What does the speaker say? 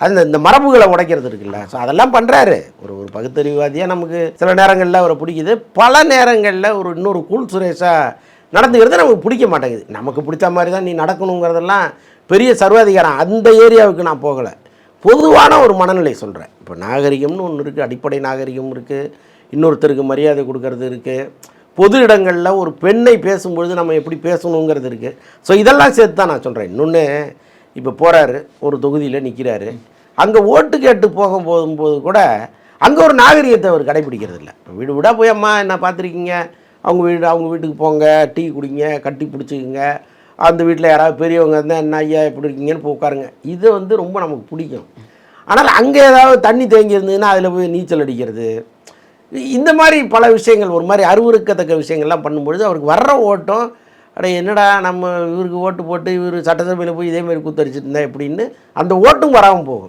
அந்த இந்த மரபுகளை உடைக்கிறது இருக்குல்ல. ஸோ அதெல்லாம் பண்ணுறாரு ஒரு ஒரு பகுத்தறிவாதியாக நமக்கு சில நேரங்களில் அவரை பிடிக்குது. பல நேரங்களில் ஒரு இன்னொரு கூல் சுரேஷாக நடந்துக்கிறது நமக்கு பிடிக்க மாட்டேங்குது. நமக்கு பிடிச்ச மாதிரி தான் நீ நடக்கணுங்கிறதெல்லாம் பெரிய சர்வாதிகாரம். அந்த ஏரியாவுக்கு நான் போகலை. பொதுவான ஒரு மனநிலை சொல்கிறேன் இப்போ நாகரிகம்னு ஒன்று இருக்குது அடிப்படை நாகரிகம் இருக்குது இன்னொருத்தருக்கு மரியாதை கொடுக்கறது இருக்குது பொது இடங்களில் ஒரு பெண்ணை பேசும்பொழுது நம்ம எப்படி பேசணுங்கிறது இருக்குது ஸோ இதெல்லாம் சேர்த்து தான் நான் சொல்கிறேன் இன்னொன்று இப்போ போகிறாரு ஒரு தொகுதியில் நிற்கிறாரு அங்கே ஓட்டு கேட்டு போக போகும்போது கூட அங்கே ஒரு நாகரிகத்தை அவர் கடைபிடிக்கிறது இல்லை இப்போ வீடு வீடாக போய் அம்மா என்ன பார்த்துருக்கீங்க அவங்க வீடு அவங்க வீட்டுக்கு போங்க டீ குடிங்க கட்டி பிடிச்சிக்குங்க. அந்த வீட்டில் யாராவது பெரியவங்க இருந்தால் என்ன ஐயா எப்படி இருக்கீங்கன்னு போய் உட்காருங்க. இது வந்து ரொம்ப நமக்கு பிடிக்கும். ஆனால் அங்கே ஏதாவது தண்ணி தேங்கி இருந்ததுன்னா அதில் போய் நீச்சல் அடிக்கிறது. இந்த மாதிரி பல விஷயங்கள் ஒரு மாதிரி அருவருக்கத்தக்க விஷயங்கள்லாம் பண்ணும்பொழுது அவருக்கு வர்ற ஓட்டம் அட என்னடா நம்ம இவருக்கு ஓட்டு போட்டு இவர் சட்டசபையில் போய் இதேமாரி மாதிரி கூத்தடிச்சிட்டு இருந்தா எப்படின்னு அந்த ஓட்டும் வராமல் போகும்.